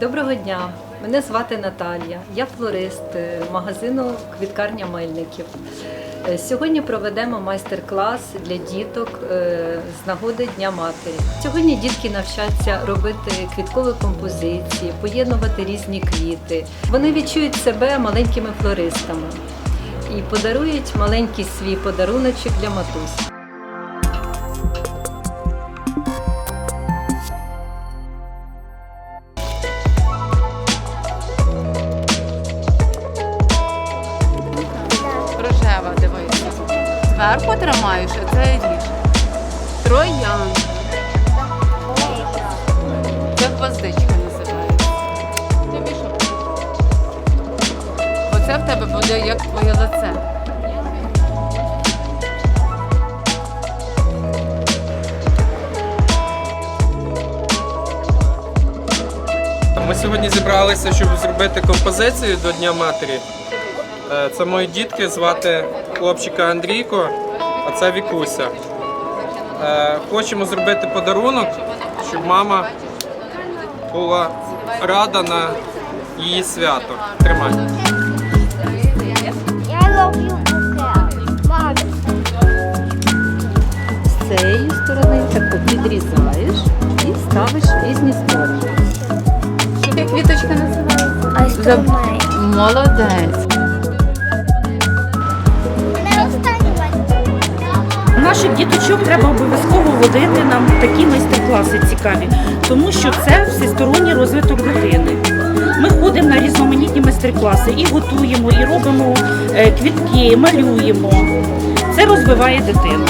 Доброго дня! Мене звати Наталія. Я флорист е, магазину Квіткарня Мельників. Е, Сьогодні проведемо майстер-клас для діток е, з нагоди Дня Матері. Сьогодні дітки навчаться робити квіткові композиції, поєднувати різні квіти. Вони відчують себе маленькими флористами і подарують маленький свій подаруночок для матусь. Зверху тримаєш, а це ріж. Троян. Це гвоздичка називається. Тобі що? Оце в тебе буде як твоє лице. Ми сьогодні зібралися, щоб зробити композицію до Дня Матері. Е, Це мої дітки, звати хлопчика Андрійко, а це Вікуся. Е, Хочемо зробити подарунок, щоб мама була рада на її свято. Тримай. Я роблю букет. З цієї сторони таку підрізаєш і ставиш різні сторони. Як квіточка називається? Молодець. Діточок треба обов'язково водити нам такі майстер-класи цікаві, тому що це всесторонній розвиток дитини. Ми ходимо на різноманітні майстер-класи і готуємо, і робимо е, квітки, малюємо. Це розвиває дитину.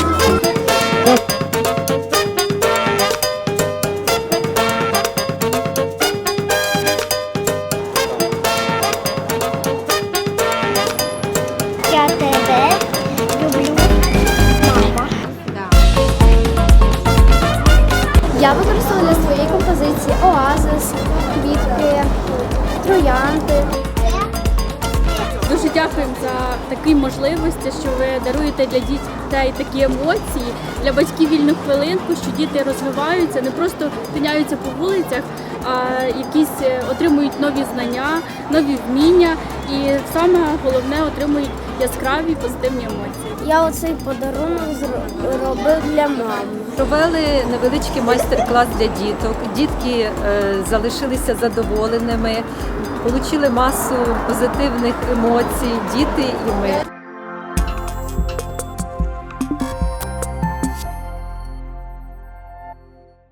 Дуже дякуємо за такі можливості, що ви даруєте для дітей такі емоції, для батьків вільну хвилинку, що діти розвиваються, не просто тиняються по вулицях, а якісь е, отримують нові знання, нові вміння і саме головне отримують яскраві позитивні емоції. Я оцей подарунок зробив для мами. Провели невеличкий майстер-клас для діток. Дітки е, залишилися задоволеними, отримали масу позитивних емоцій, діти і ми.